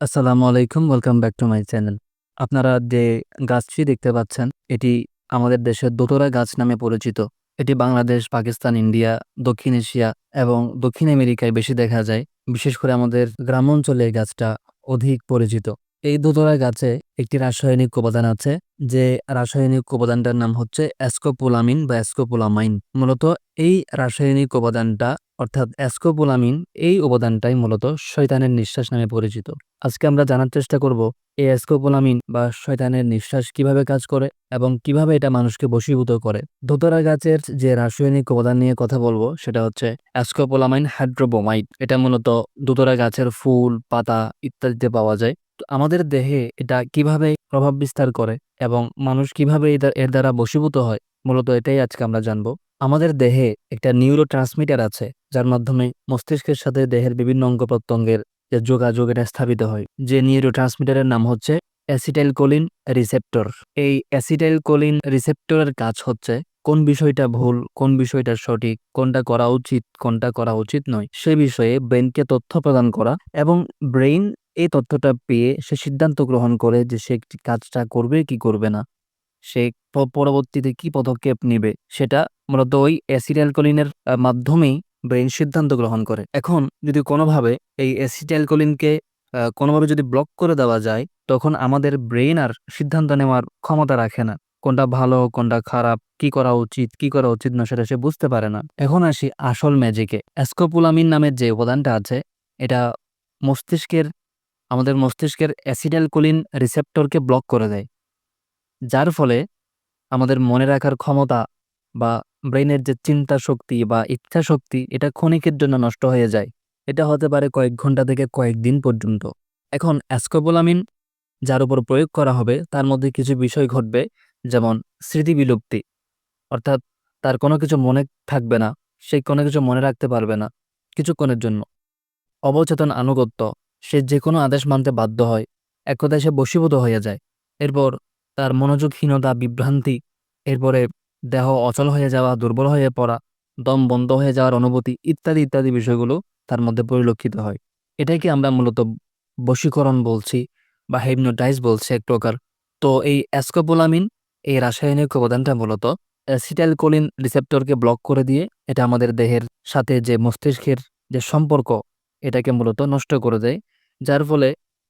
আসসালামু আলাইকুম welcome back to my channel আপনারা যে গাছটি দেখতে পাচ্ছেন, এটি আমাদের দেশের দোতরা গাছ নামে পরিচিত। এটি বাংলাদেশ, পাকিস্তান, ইন্ডিয়া, দক্ষিণ এশিয়া এবং দক্ষিণ আমেরিকায় বেশি দেখা যায়। বিশেষ করে আমাদের গ্রাম অঞ্চলে গাছটা অধিক পরিচিত। এই দোতরা গাছে একটি রাসায়নিক উপাদান আছে, যে রাসায়নিক উপাদানটার নাম হচ্ছে অ্যাসকোপোলামিন বা অ্যাসকোপোলামাইন মূলত এই রাসায়নিক উপাদানটা অর্থাৎ অ্যাসকোপোলামিন এই উপাদানটাই মূলত শয়তানের নিঃশ্বাস নামে পরিচিত। আজকে আমরা জানার চেষ্টা করব, এই অ্যাসকোপোলামিন বা শয়তানের নিঃশ্বাস কীভাবে কাজ করে এবং কীভাবে এটা মানুষকে বশীভূত করে। দোতরা গাছের যে রাসায়নিক উপাদান নিয়ে কথা বলব, সেটা হচ্ছে অ্যাসকোপোলামাইন হাইড্রোবোমাইড এটা মূলত দোতরা গাছের ফুল, পাতা ইত্যাদিতে পাওয়া যায়। তো আমাদের দেহে এটা কীভাবে প্রভাব বিস্তার করে এবং মানুষ কীভাবে এর দ্বারা বশীভূত হয়, মূলত এটাই আজকে আমরা জানব। আমাদের দেহে একটা নিউরো ট্রান্সমিটার আছে যার মাধ্যমে মস্তিষ্কের সাথে দেহের বিভিন্ন অঙ্গ প্রত্যঙ্গের যে যোগাযোগ এটা স্থাপিত হয়। যে নিউরো ট্রান্সমিটারের নাম হচ্ছে অ্যাসিটাইল কোলিন রিসেপ্টর এই অ্যাসিটাইল কোলিন রিসেপ্টরের কাজ হচ্ছে কোন বিষয়টা ভুল, কোন বিষয়টা সঠিক, কোনটা করা উচিত, কোনটা করা উচিত নয়, সে বিষয়ে ব্রেনকে তথ্য প্রদান করা এবং ব্রেইন এই তথ্যটা পেয়ে সে সিদ্ধান্ত গ্রহণ করে যে সে কাজটা করবে কি করবে না। সে পরবর্তীতে কি পদক্ষেপ নেবে সেটা মূলত ওই অ্যাসিডালকোলিনের মাধ্যমেই ব্রেন সিদ্ধান্ত গ্রহণ করে। এখন যদি কোনোভাবে এই অ্যাসিডালকোলিনকে কোনোভাবে যদি ব্লক করে দেওয়া যায়, তখন আমাদের ব্রেন আর সিদ্ধান্ত নেওয়ার ক্ষমতা রাখে না। কোনটা ভালো, কোনটা খারাপ, কি করা উচিত, কি করা উচিত না সেটা সে বুঝতে পারে না। এখন আসি আসল ম্যাজিকে অ্যাসকোপুলামিন নামের যে উপাদানটা আছে, এটা মস্তিষ্কের, আমাদের মস্তিষ্কের অ্যাসিডালকোলিন রিসেপ্টরকে ব্লক করে দেয়। যার ফলে আমাদের মনে রাখার ক্ষমতা বা ব্রেনের যে চিন্তা শক্তি বা ইচ্ছা শক্তি এটা ক্ষণিকের জন্য নষ্ট হয়ে যায়। এটা হতে পারে কয়েক ঘণ্টা থেকে কয়েকদিন পর্যন্ত। এখন অ্যাসকোপোলামিন যার উপর প্রয়োগ করা হবে, তার মধ্যে কিছু বিষয় ঘটবে, যেমন স্মৃতি বিলুপ্তি অর্থাৎ তার কোনো কিছু মনে থাকবে না, সে কোনো কিছু মনে রাখতে পারবে না, কিছুক্ষণের জন্য। অবচেতন আনুগত্য, সে যে কোনো আদেশ মানতে বাধ্য হয় এক সে বশীভূত হয়ে যায়। এরপর তার মনোযোগহীনতা, বিভ্রান্তি, এরপরে দেহ অচল হয়ে যাওয়া, দুর্বল হয়ে পড়া, দম বন্ধ হয়ে যাওয়ার অনুভূতি ইত্যাদি ইত্যাদি বিষয়গুলো তার মধ্যে পরিলক্ষিত হয়। এটাকে আমরা মূলত বশীকরণ বলছি বা হেপনোটাইজ বলছি এক প্রকার? তো এই অ্যাসকোপোলামিন এই রাসায়নিক উপাদানটা মূলত অ্যাসিটাইল কোলিন রিসেপ্টরকে ব্লক করে দিয়ে এটা আমাদের দেহের সাথে যে মস্তিষ্কের যে সম্পর্ক, এটাকে মূলত নষ্ট করে দেয়। যার ফলে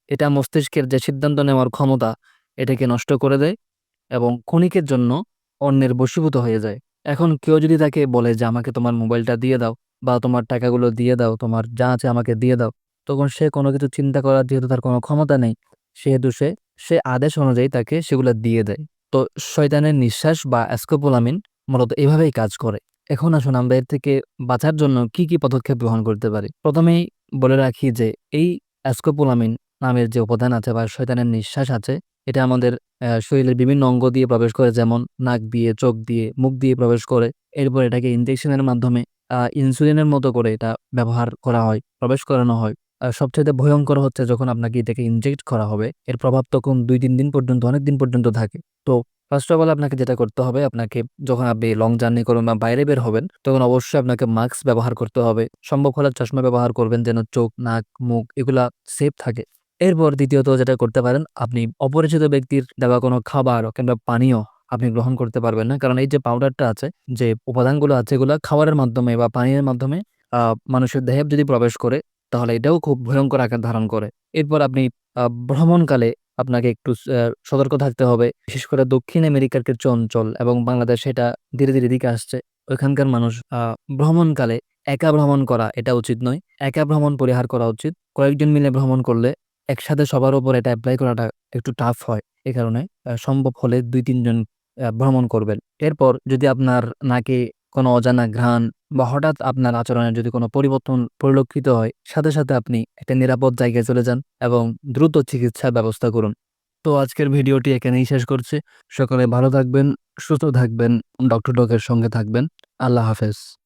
এটা মস্তিষ্কের যে সিদ্ধান্ত নেওয়ার ক্ষমতা, এটাকে নষ্ট করে দেয় এবং ক্ষণিকের জন্য অন্যের বশীভূত হয়ে যায়। এখন কেউ যদি তাকে বলে যে, আমাকে তোমার মোবাইলটা দিয়ে দাও বা তোমার টাকাগুলো দিয়ে দাও, তোমার যা আছে আমাকে দিয়ে দাও, তখন সে কোনো কিছু চিন্তা করার যেহেতু তার কোনো ক্ষমতা নেই, সেহেতু সে সে আদেশ অনুযায়ী তাকে সেগুলো দিয়ে দেয়। তো শয়তানের নিঃশ্বাস বা অ্যাসকোপোলামিন মূলত এভাবেই কাজ করে। এখন আসুন আমরা এর থেকে বাঁচার জন্য কি কি পদক্ষেপ গ্রহণ করতে পারি। প্রথমেই বলে রাখি যে, এই অ্যাসকোপোলামিন নামের যে উপাদান আছে বা শয়তানের নিঃশ্বাস আছে এটা আমাদের শরীরের বিভিন্ন অঙ্গ দিয়ে প্রবেশ করে, যেমন নাক দিয়ে, চোখ দিয়ে, মুখ দিয়ে প্রবেশ করে। এরপর এটাকে ইনজেকশনের মাধ্যমে ইনসুলিনের মতো করে এটা ব্যবহার করা হয়, প্রবেশ করানো হয়। সবচেয়ে ভয়ঙ্কর হচ্ছে যখন আপনাকে এটাকে ইনজেক্ট করা হবে। এর প্রভাব তখন দুই তিন দিন পর্যন্ত, অনেক দিন পর্যন্ত থাকে। তো ফার্স্ট অফ অল আপনাকে যেটা করতে হবে, আপনাকে যখন আপনি লং জার্নি করবেন বা বাইরে বের হবেন, তখন অবশ্যই আপনাকে মাস্ক ব্যবহার করতে হবে। সম্ভব হলে চশমা ব্যবহার করবেন, যেন চোখ, নাক, মুখ এগুলা সেফ থাকে। এরপর দ্বিতীয়ত যেটা করতে পারেন, আপনি অপরিচিত ব্যক্তির দেওয়া কোনো খাবার কিংবা পানীয় আপনি গ্রহণ করতে পারবেন না। কারণ এই যে পাউডারটা আছে, যে উপাদানগুলো আছে, এগুলো খাবারের মাধ্যমে বা পানীয়ের মাধ্যমে মানুষের দেহে যদি প্রবেশ করে, তাহলে এটাও খুব ভয়ঙ্কর আকার ধারণ করে। এরপর আপনি ভ্রমণকালে আপনাকে একটু সতর্ক থাকতে হবে। বিশেষ করে দক্ষিণ আমেরিকার কিছু অঞ্চল এবং বাংলাদেশ, এটা ধীরে ধীরে দিকে আসছে। ওইখানকার মানুষ ভ্রমণকালে একা ভ্রমণ করা এটা উচিত নয়। একা ভ্রমণ, পরিহার করা উচিত। কয়েকজন মিলে ভ্রমণ করলে একসাথে সবার উপর এটা অ্যাপ্লাই করাটা একটু টাফ হয় এ কারণে সম্ভব হলে দুই, তিনজন ভ্রমণ করবেন। এরপর যদি আপনার নাকে কোনো অজানা ঘ্রাণ বা হঠাৎ আপনার আচরণের যদি কোনো পরিবর্তন পরিলক্ষিত হয়, সাথে সাথে আপনি একটা নিরাপদ জায়গায় চলে যান এবং দ্রুত চিকিৎসার ব্যবস্থা করুন। তো আজকের ভিডিওটি এখানেই শেষ করছি। সকলে ভালো থাকবেন, সুস্থ থাকবেন ডক্টর ডকের সঙ্গে থাকবেন। আল্লাহ হাফেজ।